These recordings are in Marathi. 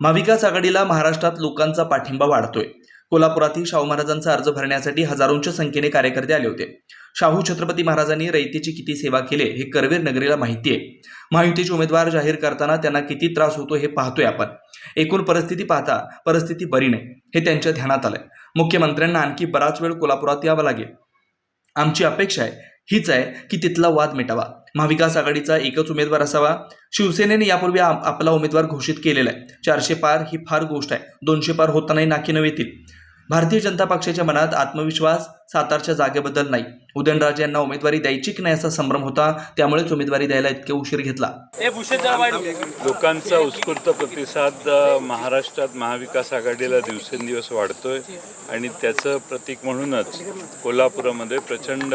महाविकास आघाडीला महाराष्ट्रात लोकांचा पाठिंबा वाढतोय. कोल्हापुरातही शाहू महाराजांचा अर्ज भरण्यासाठी हजारोंच्या संख्येने कार्यकर्ते आले होते. शाहू छत्रपती महाराजांनी रयतेची किती सेवा केले हे करवीर नगरीला माहिती आहे. महायुतीचे उमेदवार जाहीर करताना त्यांना किती त्रास होतो हे पाहतोय आपण. एकूण परिस्थिती पाहता परिस्थिती बरी नाही हे त्यांच्या ध्यानात आलंय. मुख्यमंत्र्यांना आणखी बराच वेळ कोल्हापुरात यावं लागेल. आमची अपेक्षा आहे हीच आहे की तिथला वाद मिटावा. महाविकास आघाडीचा एकच उमेदवार असावा. शिवसेनेने यापूर्वी आपला उमेदवार घोषित केलेला आहे. चारशे पार ही फार गोष्ट आहे. दोनशे पार होतानाही नाकी नव्हे येतील. भारतीय जनता पक्षाच्या मनात आत्मविश्वास सातारच्या जागेबद्दल नाही. उदयनराजे यांना उमेदवारी द्यायची की नाही असा संभ्रम होता त्यामुळेच उमेदवारी द्यायला इतके उशीर घेतला. लोकांचा उत्स्फूर्त प्रतिसाद महाराष्ट्रात महाविकास आघाडीला दिवसेंदिवस वाढतोय आणि त्याचं प्रतीक म्हणूनच कोल्हापुरामध्ये प्रचंड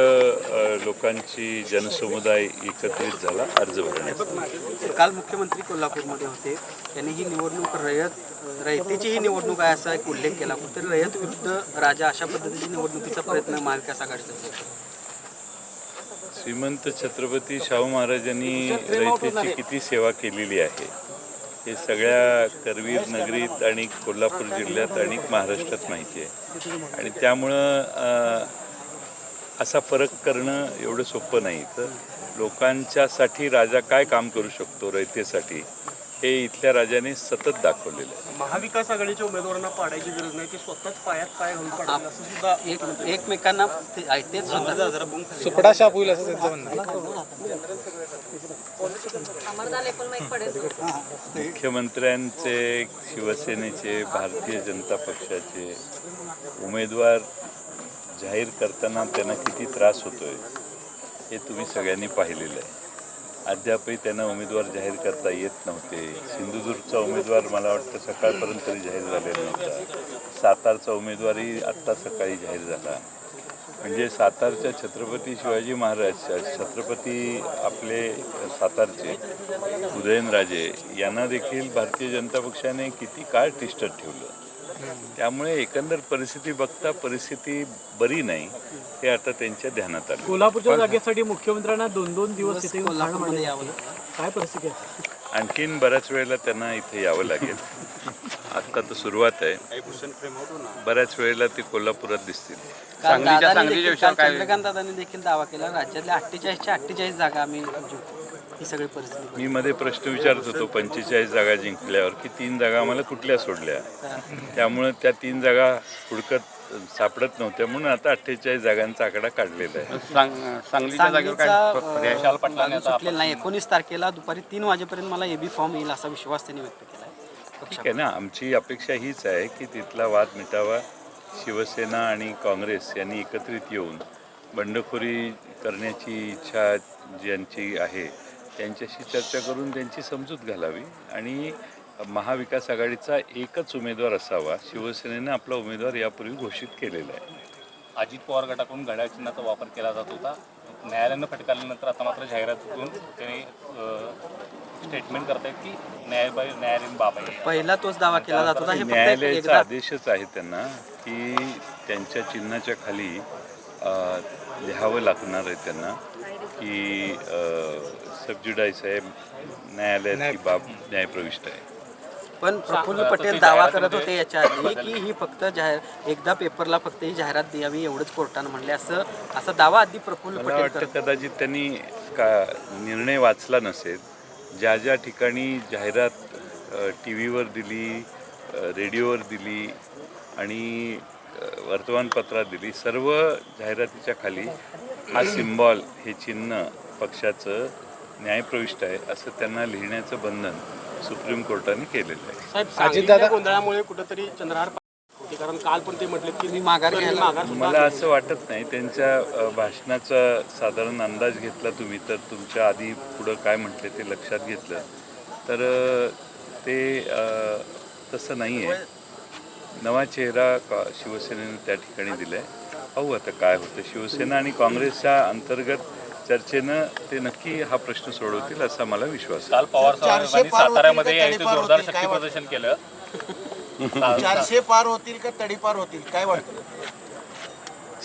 लोकांची जनसमुदाय एकत्रित झाला अर्ज भरण्यासाठी काल मुख्यमंत्री कोल्हापूरमध्ये होते. त्यांनी ही निवडणूक रयत रयतेची ही निवडणूक आहे असा एक उल्लेख केला. कुठेतरी रयत विरुद्ध राजा अशा पद्धतीची निवडणुकीचा प्रयत्न महाविकास आघाडीचा श्रीमंत छत्रपती शाहू महाराजांनी रयतेची किती सेवा केलेली आहे? हे सगळ्या करवीर नगरीत आणि कोल्हापूर जिल्ह्यात आणि महाराष्ट्रात माहिती आहे. आणि त्यामुळं असा फरक करणं एवढं सोपं नाही. तर लोकांच्यासाठी राजा काय काम करू शकतो रयतेसाठी? हे इथल्या राजाने सतत दाखवलेलं आहे. महाविकास आघाडीच्या उमेदवारांना पाडायची गरज नाही ते स्वतःच पायात पाय घालून पाडतील असं सुद्धा एक एकमेकांना ते आहे तेच सुद्धा. सुपडा शाप होईल असं त्यांचं म्हणणं आहे. मुख्यमंत्र्यांचे शिवसेनेचे भारतीय जनता पक्षाचे उमेदवार जाहीर करताना त्यांना किती त्रास होतोय हे तुम्ही सगळ्यांनी पाहिलेलं आहे. अद्यापही त्यांना उमेदवार जाहीर करता येत नव्हते. सिंधुदुर्गचा उमेदवार मला वाटतं सकाळपर्यंत तरी जाहीर झालेला नव्हता. सातारचा उमेदवारही आत्ता सकाळी जाहीर झाला. म्हणजे सातारच्या छत्रपती शिवाजी महाराज छत्रपती आपले सातारचे उदयनराजे यांना देखील भारतीय जनता पक्षाने किती काळ तिष्ठत ठेवलं? त्यामुळे एकंदर परिस्थिती बघता परिस्थिती बरी नाही हे आता त्यांच्या ध्यानात आलं. कोल्हापूरच्या जागेसाठी मुख्यमंत्र्यांना दोन दोन दिवस तिथे. यावं काय परिस्थिती आहे? आणखीन बऱ्याच वेळेला त्यांना इथे यावं लागेल. आत्ता तर सुरुवात आहे. बऱ्याच वेळेला ते कोल्हापुरात दिसतील. चंद्रकांत दादांनी देखील दावा केला. राज्यातल्या अठ्ठेचाळीसच्या अठ्ठेचाळीस जागा आम्ही जिंकू. ही सगळी परिस्थिती मी मध्ये प्रश्न विचारत होतो पंचेचाळीस जागा जिंकल्यावर की तीन जागा आम्हाला कुठल्या सोडल्या? त्यामुळे त्या तीन जागा हुडकत सापडत नव्हत्या म्हणून आता अठ्ठेचाळीस जागांचा आकडा काढलेला आहे. सुटलेला नाही. एकोणीस तारखेला दुपारी तीन वाजेपर्यंत मला एबी फॉर्म येईल असा विश्वास त्यांनी व्यक्त केला ठीक आहे ना आमची अपेक्षा हीच आहे की तिथला वाद मिटावा. शिवसेना आणि काँग्रेस यांनी एकत्रित येऊन बंडखोरी करण्याची इच्छा ज्यांची आहे त्यांच्याशी चर्चा करून त्यांची समजूत घालावी आणि महाविकास आघाडीचा एकच उमेदवार असावा शिवसेनेनं आपला उमेदवार यापूर्वी घोषित केलेला आहे. अजित पवार गटाकडून घड्याळ चिन्हाचा वापर केला जात होता. न्यायालयानं फटकारल्यानंतर आता मात्र जाहिरातीतून त्यांनी स्टेटमेंट करतायत की न्यायबाई न्यायालयीन बाब आहे. पहिला तोच दावा केला जात होता. हे फक्त न्यायालयाचा आदेशच आहे त्यांना की त्यांच्या चिन्हाच्या खाली लिहावं लागणार आहे त्यांना की सबज्युडाईस आहे न्यायालयाची बाब न्यायप्रविष्ट आहे. पण प्रफुल्ल पटेल दावा करत होते याच्या आधी की ही फक्त जाहीर एकदा पेपरला फक्त ही जाहिरात द्यावी एवढंच कोर्टानं म्हणले. असं असा दावा आधी प्रफुल्ल मला पटेल वाटतं कदाचित त्यांनी का निर्णय वाचला नसेल. ज्या ज्या ठिकाणी जाहिरात टी व्हीवर दिली अ, रेडिओवर दिली आणि अ, वर्तमानपत्रात दिली सर्व जाहिरातीच्या खाली हा सिम्बॉल हे चिन्ह पक्षाचं न्यायप्रविष्ट आहे असं त्यांना लिहिण्याचं बंधन सुप्रीम कोर्टाने केलेलं आहे. साहेब गोंधळामुळे कुठंतरी चंद्रहार होते कारण काल पण ते म्हटले की मी माघार मला असं वाटत नाही त्यांच्या भाषणाचा साधारण अंदाज घेतला तुम्ही तर तुमच्या आधी पुढं काय म्हटले ते लक्षात घेतलं. तर ते तसं नाही आहे नवा चेहरा का शिवसेनेने त्या ठिकाणी दिला आहे पाहू आता काय होतं. शिवसेना आणि काँग्रेसच्या अंतर्गत चर्चेनं ते नक्की हा प्रश्न सोडवतील असा मला विश्वास आहे. काल पवार साहेबांनी साताऱ्यामध्ये यायचं जोरदार शक्ती प्रदर्शन केलं. चारशे पार होतील का तडीपार होतील? काय वाटतं?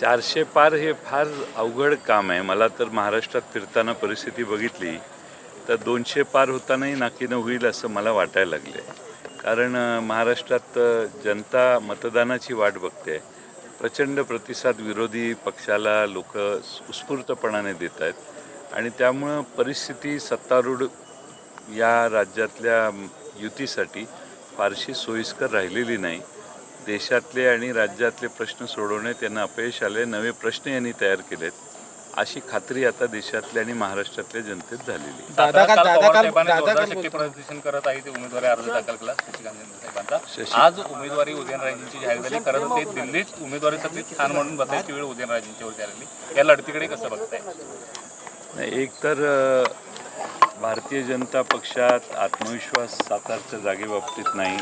चारशे पार हे फार अवघड काम आहे. मला तर महाराष्ट्रात फिरताना परिस्थिती बघितली तर दोनशे पार होतानाही नाकीनं होईल असं मला वाटायला लागलं आहे कारण महाराष्ट्रात जनता मतदानाची वाट बघते. प्रचंड प्रतिसाद विरोधी पक्षाला लोक उत्स्फूर्तपणाने देत आहेत. आणि त्यामुळं परिस्थिती सत्तारूढ या राज्यातल्या युतीसाठी फारशी सोयीस्कर राहिलेली नाही. देशातले आणि राज्यातले प्रश्न सोडवणे त्यांना अपयश आले नवे प्रश्न यांनी तयार केलेत. अशी खात्री आता देशातल्या आणि महाराष्ट्रातल्या जनतेत झालेली आहे. दादा दादा दादा शक्ती. प्रदर्शन करत आहे ते उमेदवारी अर्ज दाखल केला शशिकांत शिंदे साहेबांचा. शशी- आज उमेदवारी उदयनराजेंची जाहीर झाली. खरं तर ते दिल्लीत उमेदवारीसाठी ठाण म्हणून बसायची वेळ उदयनराजेंच्यावरती आलेली. या लढतीकडे कसं बघताय? नाही एक तर अ, भारतीय जनता पक्षात आत्मविश्वास सातारच्या जागेबाबतीत नाही.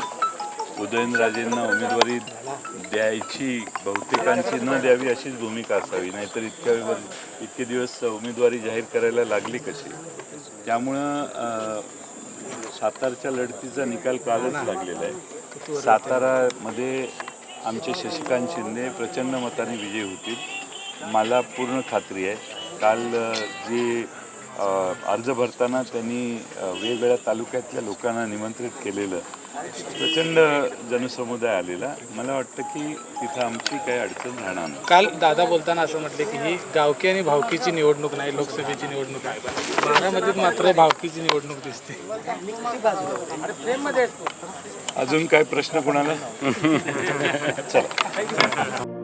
उदयनराजेंना उमेदवारी द्यायची बहुतेकांची न द्यावी अशीच भूमिका असावी. नाहीतर इतक्या वेळ- इतके दिवस उमेदवारी जाहीर करायला लागली कशी? त्यामुळं सातारच्या लढतीचा निकाल कालच लागलेला आहे. सातारामध्ये आमचे शशिकांत शिंदे प्रचंड मताने विजयी होतील मला पूर्ण खात्री आहे. काल जे अर्ज भरताना त्यांनी वेगवेगळ्या तालुक्यातल्या लोकांना निमंत्रित केलेलं प्रचंड जनसमुदाय आलेला. मला वाटतं की तिथं आमची काही अडचण राहणार नाही. काल दादा बोलताना असं म्हटले की ही गावकी आणि भावकीची निवडणूक नाही लोकसभेची निवडणूक आहे. बारामतीत मात्र भावकीची निवडणूक दिसते. अजून काय प्रश्न कोणाला? चला.